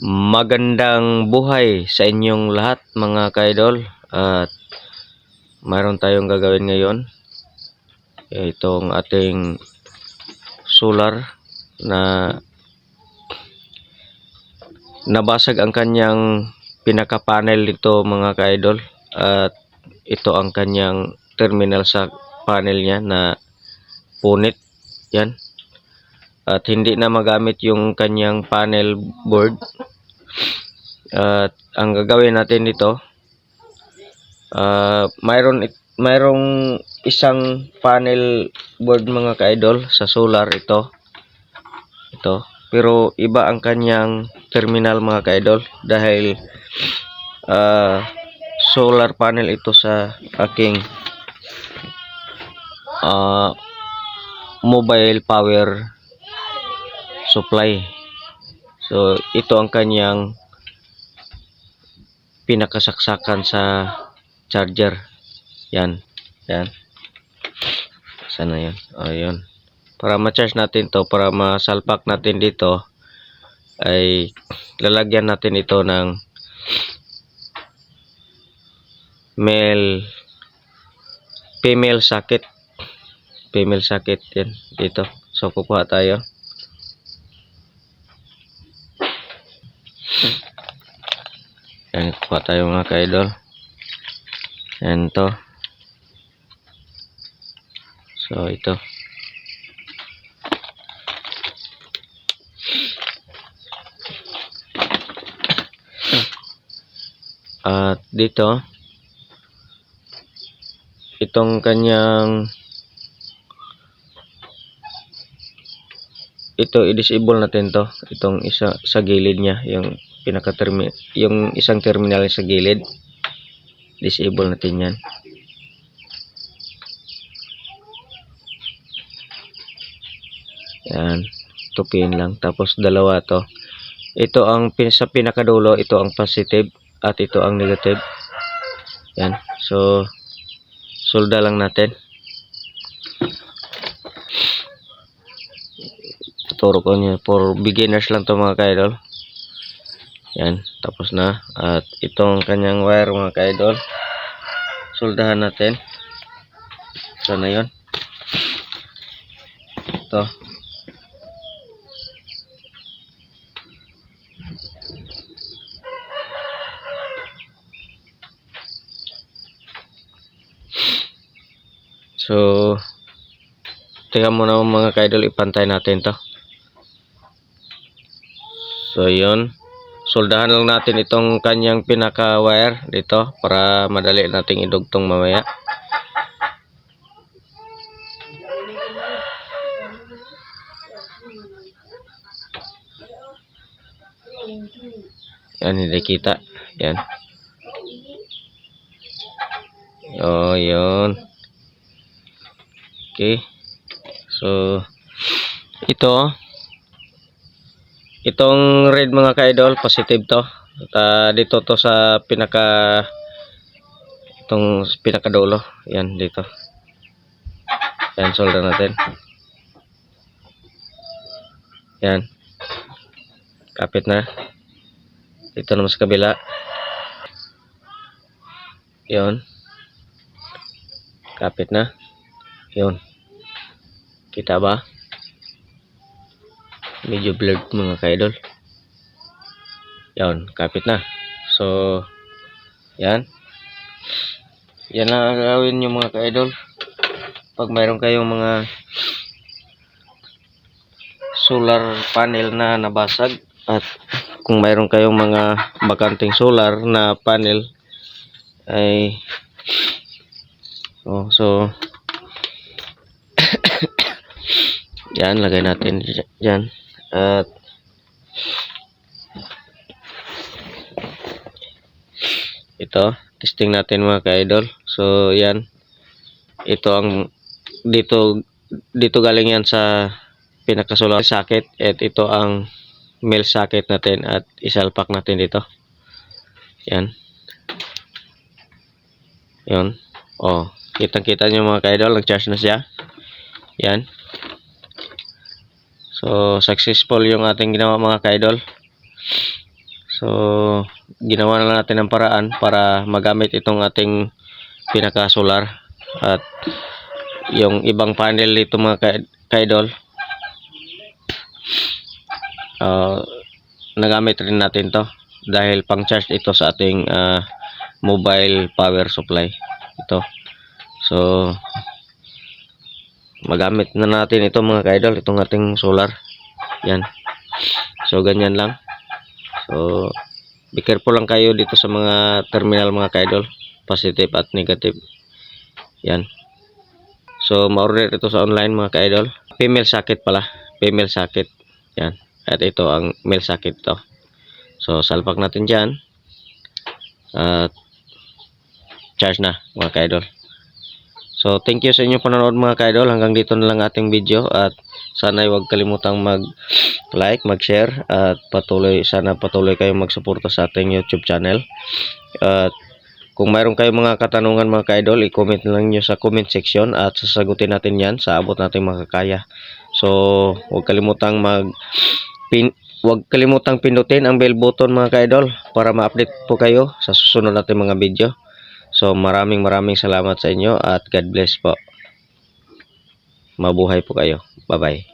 Magandang buhay sa inyong lahat mga kaidol. At mayroon tayong gagawin ngayon. Itong ating solar na nabasag ang kanyang pinaka-panel nito mga kaidol. At ito ang kanyang terminal sa panel niya na punit. Yan at hindi na magamit yung kanyang panel board. At ang gagawin natin dito ah mayroon mayroong isang panel board mga kaidol sa solar ito. Ito. Pero iba ang kanyang terminal mga kaidol dahil ah, solar panel ito sa aking ah, mobile power supply. So, ito ang kanyang pinakasaksakan sa charger. Yan. Yan. Sana yan. Ayun. Para ma-charge natin to, para masalpak natin dito, ay lalagyan natin ito ng male female socket female socket yan dito so kukuha tayo Yan, kuha tayo mga ka-idol. Yan to. So, ito. At dito, itong kanyang ito i-disable natin to itong isa sa gilid niya yung pinaka yung isang terminal sa gilid. Disable natin yan. Yan. Tupin lang. Tapos dalawa to. Ito ang sa pinakadulo ito ang positive at ito ang negative. Yan. So solda lang natin. Tuturo ko niya. For beginners lang to mga kaidol yan tapos na at itong kanyang wire mga kaidol soldahan natin sana yon ito so Teka muna mga kaidol, ipantay natin to. So, yun. Soldahan lang natin itong kanyang pinaka-wire dito para madali nating idugtong mamaya. Yan, hindi kita. Yan. Oh, yun. Okay. So, ito, itong red mga ka-idol, positive to. At ah, dito to sa pinaka, itong pinakadulo. Yan, dito. Yan, solder natin. Yan. Kapit na. Dito naman sa kabila. Yon. Kapit na. Yon. Kita ba? Medyo blurred mga ka-idol. Yan, kapit na. So, yan. Yan lang ang gagawin nyo mga ka-idol. Pag mayroon kayong mga solar panel na nabasag at kung mayroon kayong mga bakanting solar na panel ay oh, so Yan, lagay natin dyan. At ito, testing natin mga ka-idol. So, yan. Ito ang dito dito galing yan sa pinaka-solar socket at ito ang male socket natin at isalpak natin dito. Yan. Yan. Oh, kitang-kita nyo mga ka-idol, nag-charge na siya. Yan. So, successful yung ating ginawa mga ka-idol. So, ginawa na natin ng paraan para magamit itong ating pinaka-solar at yung ibang panel dito mga ka- ka-idol. Ah, nagamit rin natin to dahil pang charge ito sa ating ah, mobile power supply. Ito. So magamit na natin ito mga ka-idol itong ating solar. Yan. So ganyan lang. So be careful lang kayo dito sa mga terminal mga ka-idol. Positive at negative. Yan. So ma-order ito sa online mga ka-idol. Female socket pala. Female socket. Yan. At ito ang male socket to. So salpak natin dyan. At charge na mga ka-idol So, thank you sa inyong panonood mga ka-idol. Hanggang dito na lang ating video at sana huwag kalimutang mag-like, mag-share at patuloy, sana patuloy kayong magsuporta sa ating YouTube channel. At kung mayroon kayong mga katanungan mga ka-idol, i-comment lang nyo sa comment section at sasagutin natin yan sa abot nating makakaya. So, huwag kalimutang mag pin Huwag kalimutang pindutin ang bell button mga ka-idol para ma-update po kayo sa susunod nating mga video. So maraming maraming salamat sa inyo at God bless po. Mabuhay po kayo. Bye-bye.